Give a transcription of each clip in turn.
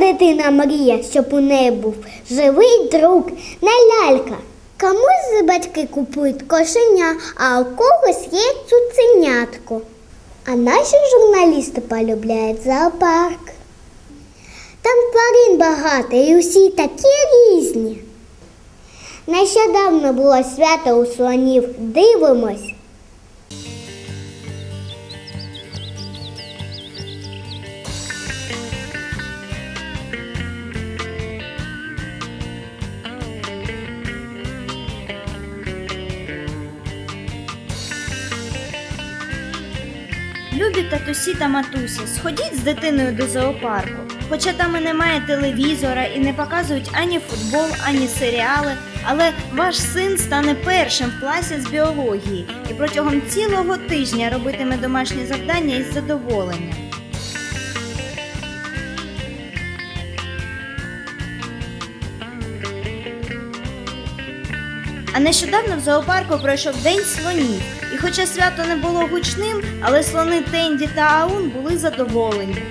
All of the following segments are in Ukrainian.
дитина мріє, щоб у неї був живий друг, не лялька. Комусь батьки купують кошеня, а у когось є цуценятко. А наші журналісти полюбляють зоопарк. Там тварин багато і усі такі різні. Нещодавно було свято у слонів. Дивимось. Любі татусі та матусі, сходіть з дитиною до зоопарку. Хоча там і немає телевізора і не показують ані футбол, ані серіали, але ваш син стане першим в класі з біології і протягом цілого тижня робитиме домашні завдання із задоволенням. А нещодавно в зоопарку пройшов день слонів, і хоча свято не було гучним, але слони Тенді та Аун були задоволені.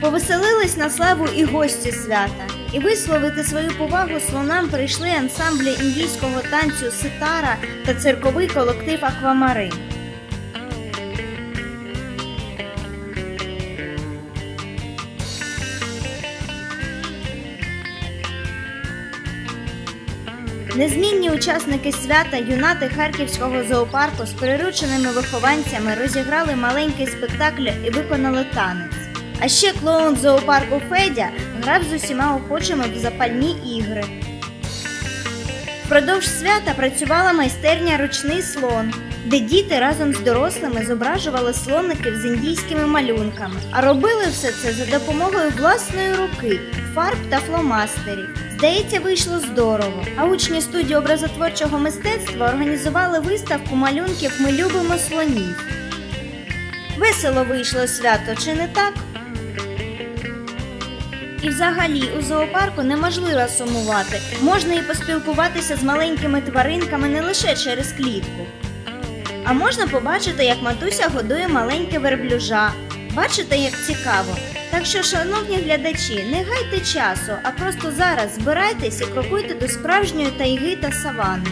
Повеселились на славу і гості свята, і висловити свою повагу слонам прийшли ансамблі індійського танцю ситара та цирковий колектив Аквамарин. Незмінні учасники свята юнати Харківського зоопарку з прирученими вихованцями розіграли маленький спектакль і виконали танець. А ще клоун зоопарку Федя грав з усіма охочими в запальні ігри. Впродовж свята працювала майстерня ручний слон, де діти разом з дорослими зображували слоників з індійськими малюнками, а робили все це за допомогою власної руки, фарб та фломастерів. Здається, вийшло здорово. А учні студії образотворчого мистецтва організували виставку малюнків Ми любимо слонів. Весело вийшло свято, чи не так? І взагалі у зоопарку неможливо сумувати. Можна і поспілкуватися з маленькими тваринками не лише через клітку. А можна побачити, як матуся годує маленьке верблюжа. Бачите, як цікаво. Так що, шановні глядачі, не гайте часу, а просто зараз збирайтесь і крокуйте до справжньої тайги та саванни.